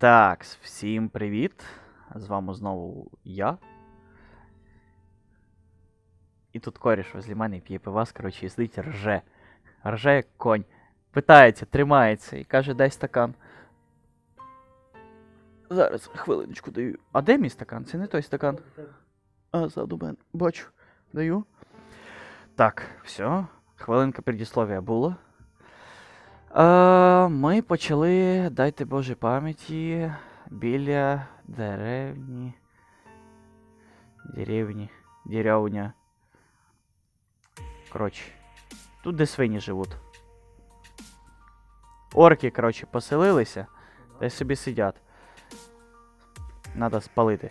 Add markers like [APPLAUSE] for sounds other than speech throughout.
Так, всім привіт! З вами знову я. І тут коріш возле мене п'є пивас, коротше, і сидить рже. Рже як конь. Питається, тримається і каже, дай стакан. Зараз хвилиночку даю. А де мій стакан? Це не той стакан. А, ззаду мене. Бачу. Даю. Так, все. Хвилинка предісловія було. Е, ми почали, дайте Боже пам'яті, біля деревні. Деревні. Деревня. Коротше. Тут де свині живуть. Орки, коротше, поселилися. Та собі сидять. Надо спалити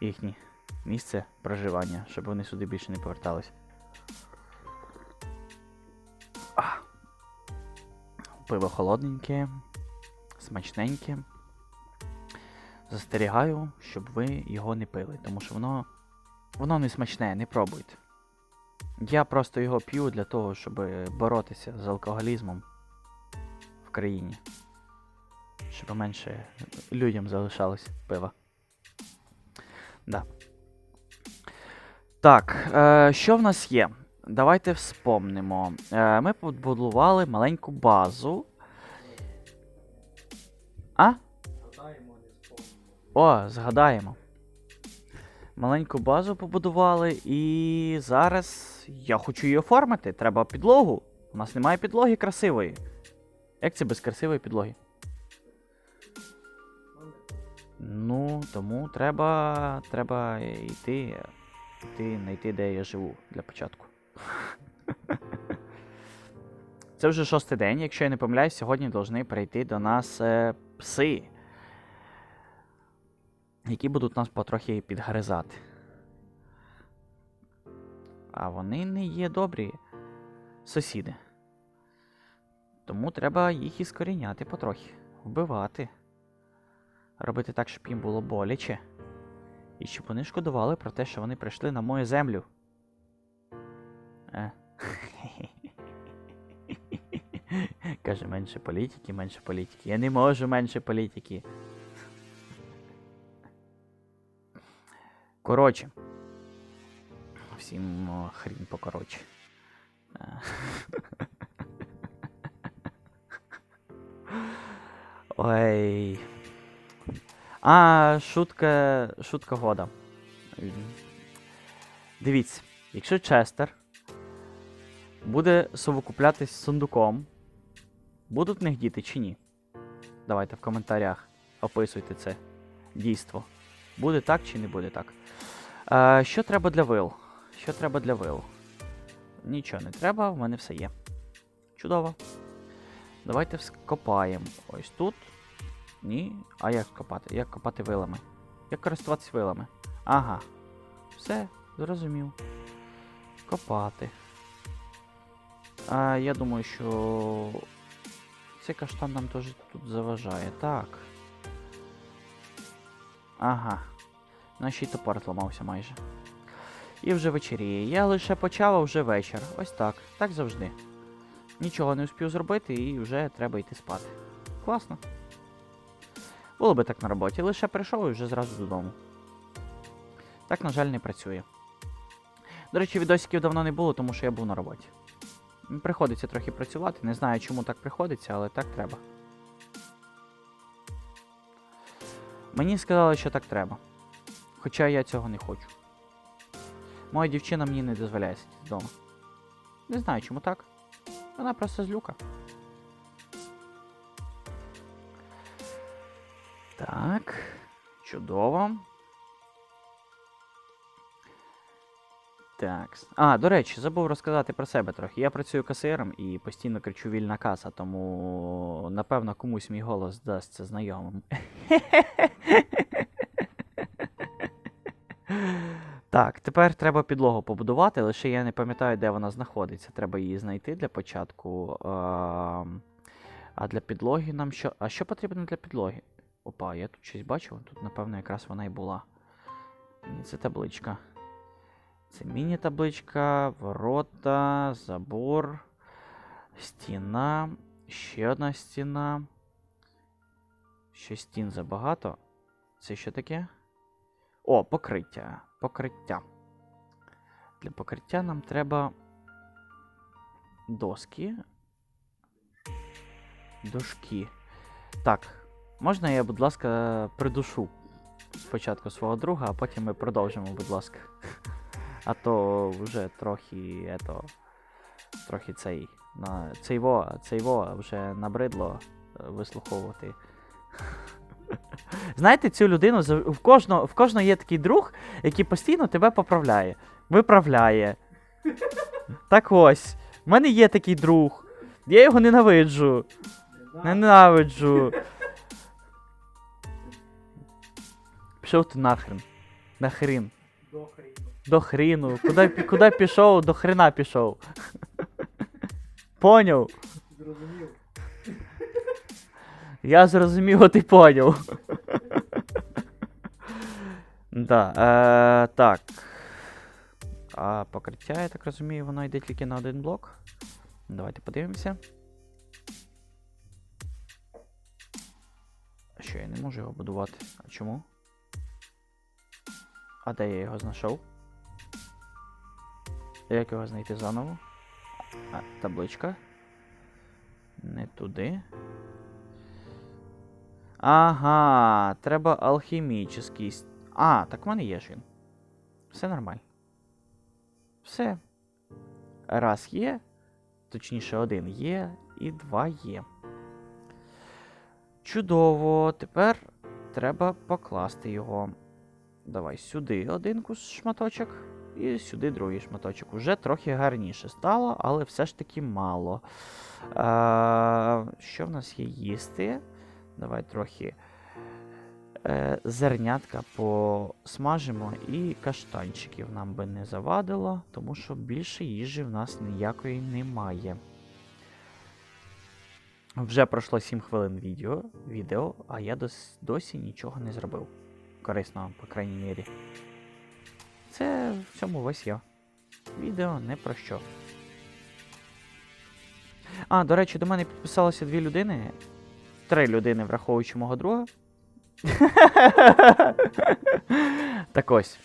їхнє місце проживання, щоб вони сюди більше не повертались. Пиво холодненьке, смачненьке. Застерігаю, щоб ви його не пили, тому що воно. Воно не смачне, не пробуйте. Я просто його п'ю для того, щоб боротися з алкоголізмом в країні. Щоб менше людям залишалось пива. Да. Так, е, що в нас є? Давайте вспомнимо. Е, ми побудували маленьку базу. А? О, згадаємо. Маленьку базу побудували, і зараз я хочу її оформити. Треба підлогу. У нас немає підлоги красивої. Як це без красивої підлоги? Ну, тому треба. Треба йти. Йти, знайти, де я живу для початку. [LAUGHS] Це вже шостий день, якщо я не помиляюсь, сьогодні повинні прийти до нас е, пси, які будуть нас потрохи підгризати. А вони не є добрі сусіди. Тому треба їх іскоріняти потрохи, вбивати. Робити так, щоб їм було боляче. І щоб вони шкодували про те, що вони прийшли на мою землю. Е. [LAUGHS] Каже, менше політики, менше політики. Я не можу менше політики. Коротше. Всім о, хрін покоротше. Е. Ой. А, шутка. Шутка года. Дивіться, якщо Честер буде совокуплятись з сундуком, будуть в них діти чи ні? Давайте в коментарях описуйте це дійство. Буде так чи не буде так. А, що треба для вил? Що треба для вил? Нічого не треба, в мене все є. Чудово. Давайте вскопаємо. Ось тут. Ні. А як копати? Як копати вилами? Як користуватись вилами? Ага. Все, зрозумів. Копати. А, я думаю, що цей каштан нам теж тут заважає. Так. Ага. Наш і топор зламався майже. І вже вечеріє. Я лише почав, а вже вечір. Ось так. Так завжди. Нічого не успів зробити і вже треба йти спати. Класно. Було би так на роботі. Лише прийшов і вже зразу додому. Так, на жаль, не працює. До речі, відосиків давно не було, тому що я був на роботі. Приходиться трохи працювати. Не знаю, чому так приходиться, але так треба. Мені сказали, що так треба. Хоча я цього не хочу. Моя дівчина мені не дозволяє сидіти вдома. Не знаю, чому так. Вона просто злюка. Так. Чудово. Так. А, до речі, забув розказати про себе трохи. Я працюю касиром і постійно кричу вільна каса, тому напевно комусь мій голос здасться знайомим. [LAUGHS] Так, тепер треба підлогу побудувати, лише я не пам'ятаю, де вона знаходиться. Треба її знайти для початку. А для підлоги нам що. А що потрібно для підлоги? Опа, я тут щось бачив, тут, напевно, якраз вона і була. Це табличка. Це міні-табличка, ворота, забор, стіна, ще одна стіна. Ще стін забагато. Це що таке? О, покриття. Покриття. Для покриття нам треба доски. Дошки. Так, можна я, будь ласка, придушу спочатку свого друга, а потім ми продовжимо, будь ласка. А то вже трохи ето, трохи цей. На, цейво, цейво вже набридло е, вислуховувати. [LAUGHS] Знаєте, цю людину в кожного, в кожного є такий друг, який постійно тебе поправляє, виправляє. Так ось, в мене є такий друг. Я його ненавиджу. Ненавиджу. Пішов ти нахрен. Нахрен. До хріну. До хріну. Куди, куди пішов, до хрена пішов. Поняв? Зрозумів. Я зрозумів, а ти поняв. да, е, так. А покриття, я так розумію, воно йде тільки на один блок. Давайте подивимося. Що, я не можу його будувати? А чому? А де я його знайшов? Як його знайти заново? А, табличка. Не туди. Ага, треба алхімічний. А, так в мене є ж він. Все нормально. Все. Раз є. Точніше, один є і два є. Чудово. Тепер треба покласти його. Давай сюди один кус шматочок. І сюди другий шматочок. Уже трохи гарніше стало, але все ж таки мало. А, що в нас є їсти? Давай трохи е, зернятка посмажимо і каштанчиків нам би не завадило, тому що більше їжі в нас ніякої немає. Вже пройшло 7 хвилин відео, відео а я дос, досі нічого не зробив. Корисного, по крайній мірі. Це в цьому весь я. Відео не про що. А, до речі, до мене підписалося дві людини. Три людини, враховуючи мого друга. [LAUGHS] так ось.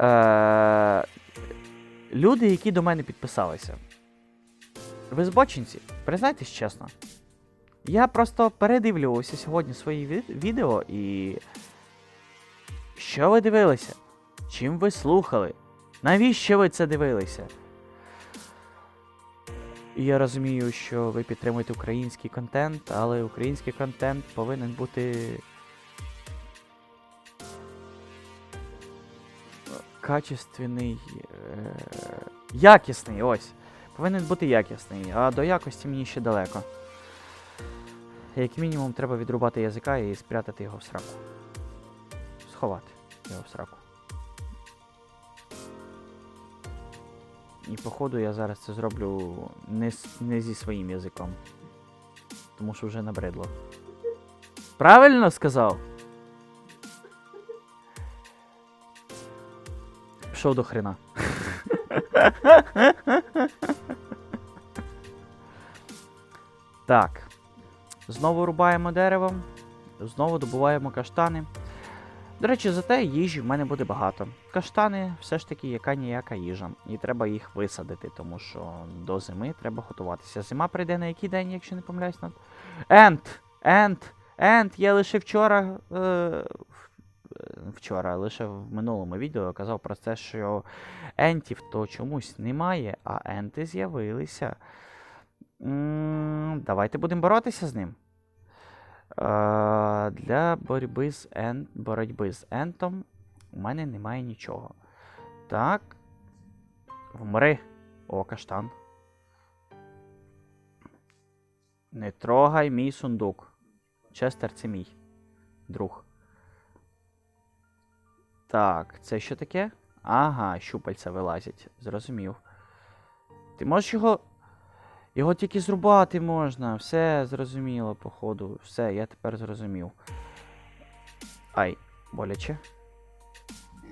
Е- люди, які до мене підписалися. Ви збочинці, признайтесь чесно. Я просто передивлювався сьогодні свої ві- відео і. Що ви дивилися? Чим ви слухали? Навіщо ви це дивилися? Я розумію, що ви підтримуєте український контент, але український контент повинен бути. Качественний. Е... Якісний, ось. Повинен бути якісний, а до якості мені ще далеко. Як мінімум, треба відрубати язика і спрятати його в сраку. Сховати його в сраку. І походу я зараз це зроблю не, не зі своїм язиком. Тому що вже набридло. Правильно сказав? Пішов до хрена. так. Знову рубаємо дерево. Знову добуваємо каштани. До речі, зате їжі в мене буде багато. Каштани все ж таки яка ніяка їжа. І треба їх висадити, тому що до зими треба готуватися. Зима прийде на який день, якщо не помиляюсь. На... Ент! Ент! Ент! Я лише вчора. Е... е, Вчора, лише в минулому відео казав про те, що ентів то чомусь немає, а енти з'явилися. Давайте будемо боротися з ним. Е, для боротьби з, ен... боротьби з ентом у мене немає нічого. Так. Вмри. О, каштан. Не трогай мій сундук. Честер це мій друг. Так, це що таке? Ага, щупальця вилазять. Зрозумів. Ти можеш його. Його тільки зрубати можна. Все зрозуміло, походу. Все, я тепер зрозумів. Ай, боляче.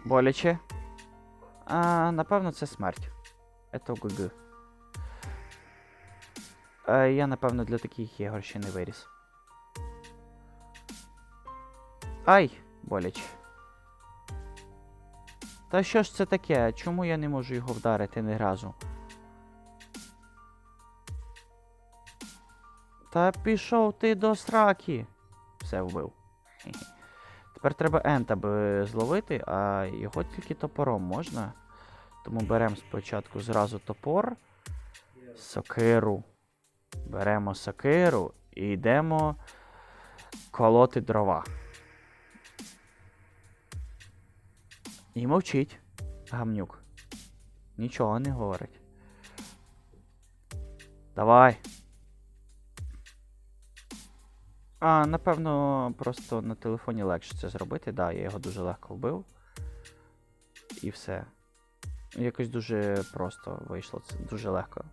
Боляче. А, напевно, це смерть. Это ГГ. Е, я, напевно, для таких ігор ще не виріс. Ай, боляче. Та що ж це таке? Чому я не можу його вдарити ні разу? Та пішов ти до сраки. Все вбив. [LAUGHS] Тепер треба ента зловити, а його тільки топором можна. Тому беремо спочатку зразу топор, сокиру. Беремо сокиру і йдемо колоти дрова. І мовчить. Гамнюк. Нічого не говорить. Давай. А, напевно, просто на телефоні легше це зробити. Да, я його дуже легко вбив. І все. Якось дуже просто вийшло. Це дуже легко.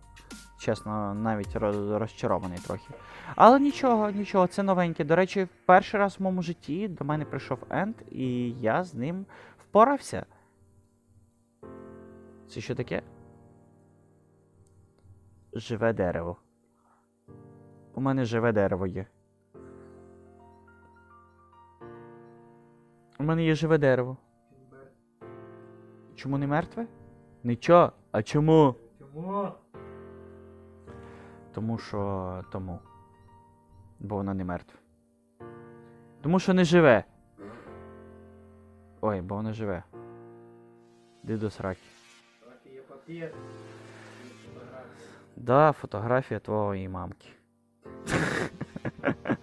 Чесно, навіть розчарований трохи. Але нічого, нічого, це новеньке. До речі, перший раз в моєму житті до мене прийшов Енд, і я з ним впорався. Це що таке? Живе дерево. У мене живе дерево є. У мене є живе дерево. Чому не мертве? Нічого. А чому? Чому? Тому що тому. Бо воно не мертве. Тому що не живе. Ой, бо воно живе. Іди до сраки. Є папір. фотографія. Да, фотографія твоєї мамки. [LAUGHS]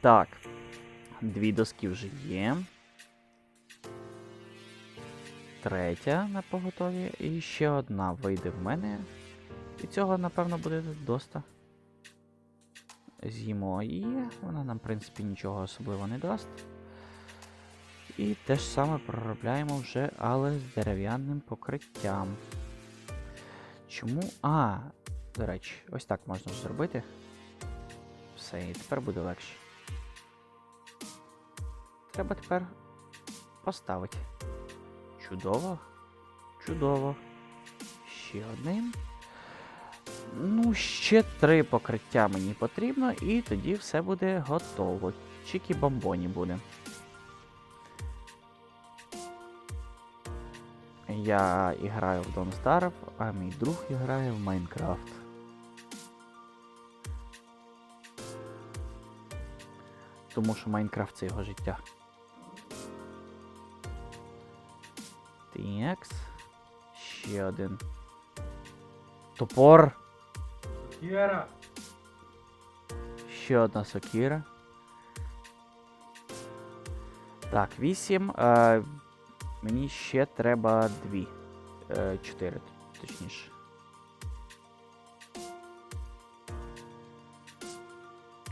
Так. Дві доски вже є. Третя на поготові. І ще одна вийде в мене. І цього, напевно, буде доста. З'їмо її. Вона нам, в принципі, нічого особливо не дасть. І те ж саме проробляємо вже, але з дерев'яним покриттям. Чому. А, до речі, ось так можна зробити. Все, і тепер буде легше. Треба тепер поставити. Чудово. Чудово. Ще один. Ну, ще три покриття мені потрібно, і тоді все буде готово. Чікі бомбоні буде. Я граю в Don't Starve, а мій друг грає в Майнкрафт. Тому що Майнкрафт це його життя. Текс. Ще один. Топор. Кіра. Ще одна сокира. Так, вісім. Е, мені ще треба дві. Е, чотири, точніше.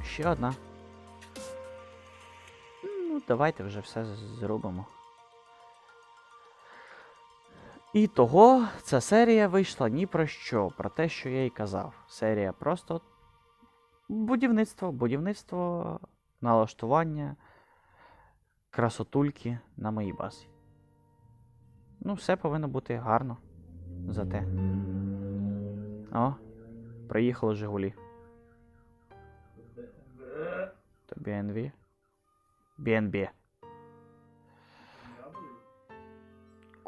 Ще одна. Ну, давайте вже все зробимо. І того ця серія вийшла ні про що, про те, що я й казав. Серія просто будівництво, будівництво, налаштування, красотульки на моїй базі. Ну, все повинно бути гарно. Зате. О, приїхали Жигулі. То BNV. BNB.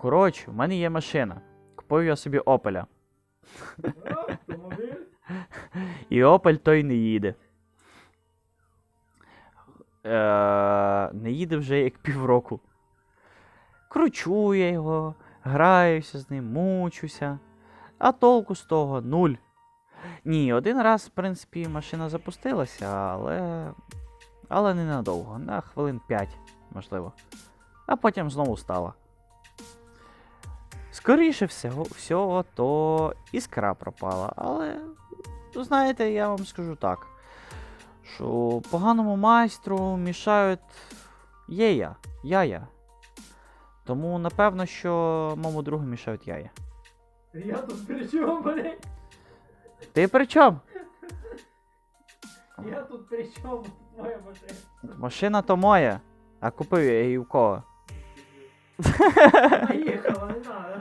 Коротше, в мене є машина. Купив я собі Опеля. І Опель той не їде. Е, не їде вже як півроку. Кручу я його, граюся з ним, мучуся. А толку з того нуль. Ні, один раз, в принципі, машина запустилася, але. Але ненадовго, на хвилин 5, можливо. А потім знову стала. Скоріше всього, всього, то іскра пропала, але Ну, знаєте, я вам скажу так, що поганому майстру мішають єя, яя. Тому напевно, що моєму другу мішають яя. Я тут при чому, блядь? Ти при чому? Я тут при чому? Моя машина. Машина то моя, а купив я її у кого. Наїхала, не надо.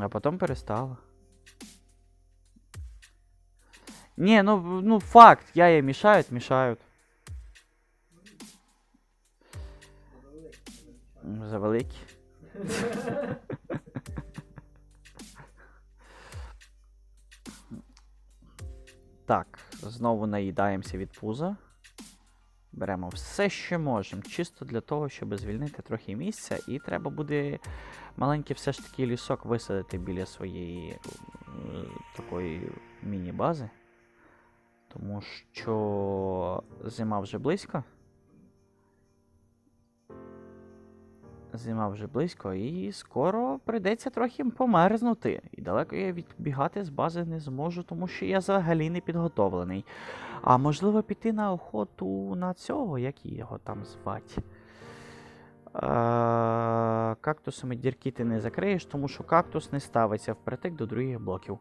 А потім перестала. Ні, ну, ну факт, яя мішають, мішають. М, Завеликі. Так, знову наїдаємося від пуза. Беремо все, що можемо, чисто для того, щоб звільнити трохи місця, і треба буде маленький все ж таки лісок висадити біля своєї е, такої міні-бази. Тому що зима вже близько. Зима вже близько, і скоро прийдеться трохи померзнути. І далеко я відбігати з бази не зможу, тому що я взагалі не підготовлений. А можливо піти на охоту на цього, як його там звати. Кактусами дірки ти не закриєш, тому що кактус не ставиться впритик до других блоків.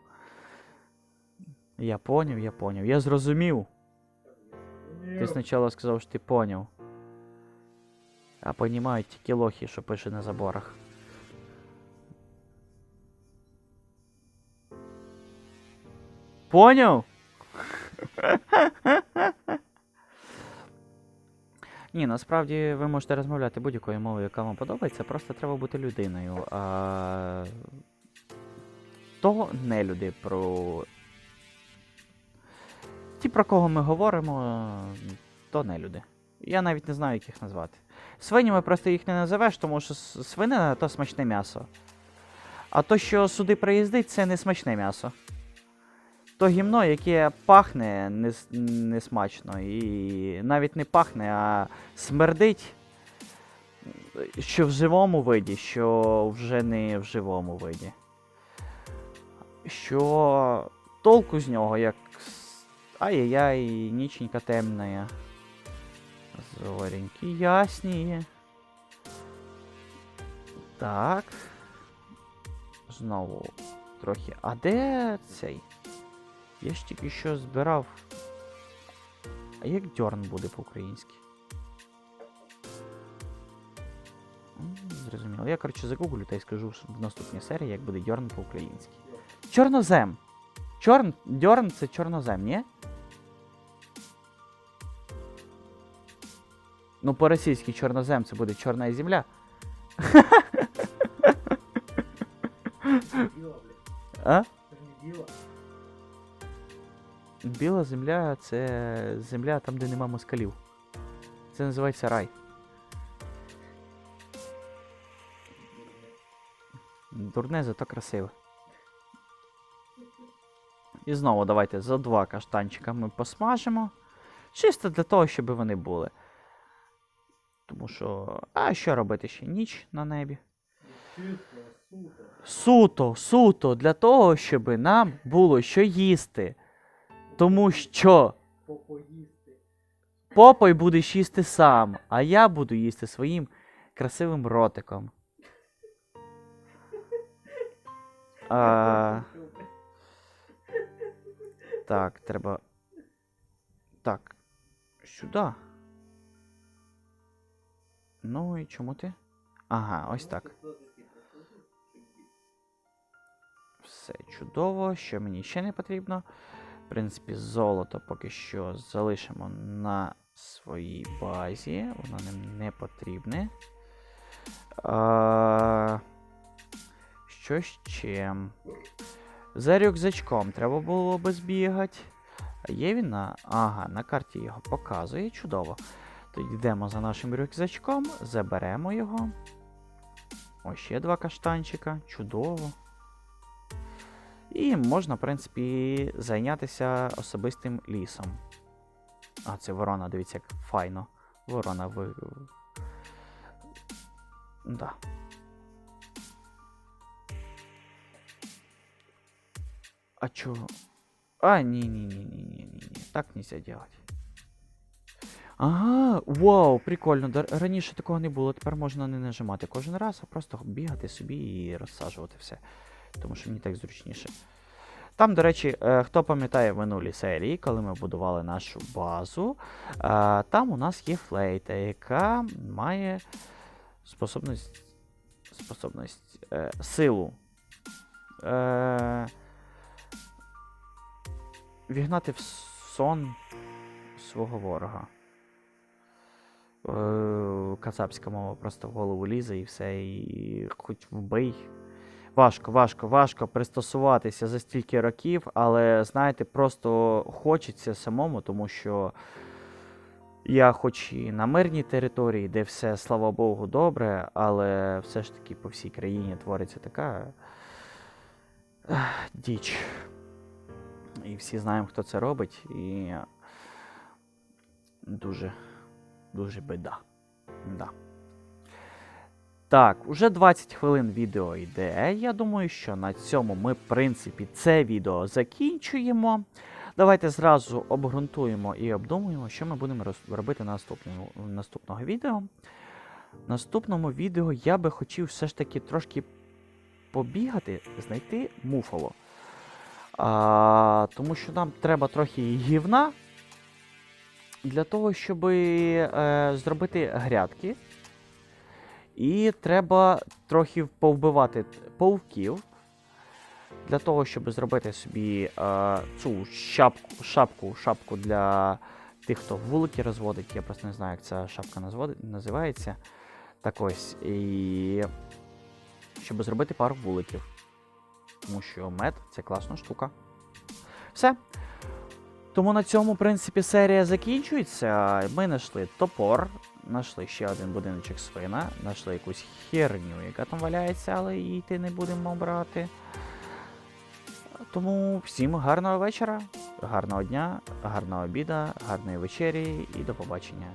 Я поняв, я поняв. Я зрозумів. Ти спочатку сказав, що ти поняв. А понімають тільки лохи, що пише на заборах. Поняв? [LAUGHS] Ні, насправді ви можете розмовляти будь-якою мовою, яка вам подобається, просто треба бути людиною. А... То не люди про. Ті, про кого ми говоримо, то не люди. Я навіть не знаю, як їх назвати. Свинями просто їх не називеш, тому що свинина то смачне м'ясо. А то, що сюди приїздить, це не смачне м'ясо. То гімно, яке пахне нес- несмачно. І навіть не пахне, а смердить. Що в живому виді, що вже не в живому виді. Що толку з нього, як. Ай-яй-яй, ніченька темная. Зореньки ясні. Так. Знову трохи. А де цей? Я ж тільки що збирав. А як дьорн буде по-українськи? Зрозуміло. Я, коротше, загуглю та й скажу в наступній серії, як буде дьорн по-українськи. Чорнозем. Чорн... Дьорн це чорнозем, ні? Ну, по-російськи чорнозем це буде чорна земля. [LAUGHS] А? Біла. Земля це земля там, де нема москалів. Це називається рай. Дурне, зато красиве. І знову давайте за два каштанчика ми посмажимо. Чисто для того, щоб вони були. Тому що. А що робити ще? Ніч на небі. Суто, суто для того, щоб нам було що їсти. Тому що попой будеш їсти сам, а я буду їсти своїм красивим ротиком. А, так, треба. Так. Сюди. Ну і чому ти? Ага, ось так. Все чудово. Що мені ще не потрібно? В принципі, золото поки що залишимо на своїй базі. Воно нам не потрібне. А, що ще? За рюкзачком треба було би збігати. Є він на. Ага, на карті його показує. Чудово. Тоді йдемо за нашим рюкзачком, заберемо його. Ось ще два каштанчика. Чудово. І можна, в принципі, зайнятися особистим лісом. А, це ворона, дивіться, як файно. Ворона ви. Да. А чо? А, ні-ні-ні-ні-ні-ні. Так нельзя делать. Ага, вау, прикольно. Раніше такого не було, тепер можна не нажимати кожен раз, а просто бігати собі і розсаджувати все. Тому що мені так зручніше. Там, до речі, е, хто пам'ятає в минулій серії, коли ми будували нашу базу, е, там у нас є флейта, яка має способність, способність е, силу. Вігнати в сон свого ворога. Кацапська мова просто в голову лізе і все, і хоч вбий. Важко, важко, важко пристосуватися за стільки років, але знаєте, просто хочеться самому, тому що я хоч і на мирній території, де все, слава Богу, добре, але все ж таки по всій країні твориться така діч. І всі знаємо, хто це робить, і дуже, дуже бида. Да. Так, уже 20 хвилин відео йде. Я думаю, що на цьому ми, в принципі, це відео закінчуємо. Давайте зразу обґрунтуємо і обдумуємо, що ми будемо робити наступного, наступного відео. В наступному відео я би хотів все ж таки трошки побігати, знайти муфало. А, тому що нам треба трохи гівна для того, щоб е, зробити грядки. І треба трохи повбивати павуків для того, щоб зробити собі е, цю шапку, шапку, шапку для тих, хто вулики розводить. Я просто не знаю, як ця шапка називається. Так ось. І щоб зробити пару вуликів. Тому що мед це класна штука. Все. Тому на цьому, в принципі, серія закінчується. Ми знайшли топор, знайшли ще один будиночок свина, знайшли якусь херню, яка там валяється, але її ти не будемо брати. Тому всім гарного вечора, гарного дня, гарного обіда, гарної вечері і до побачення.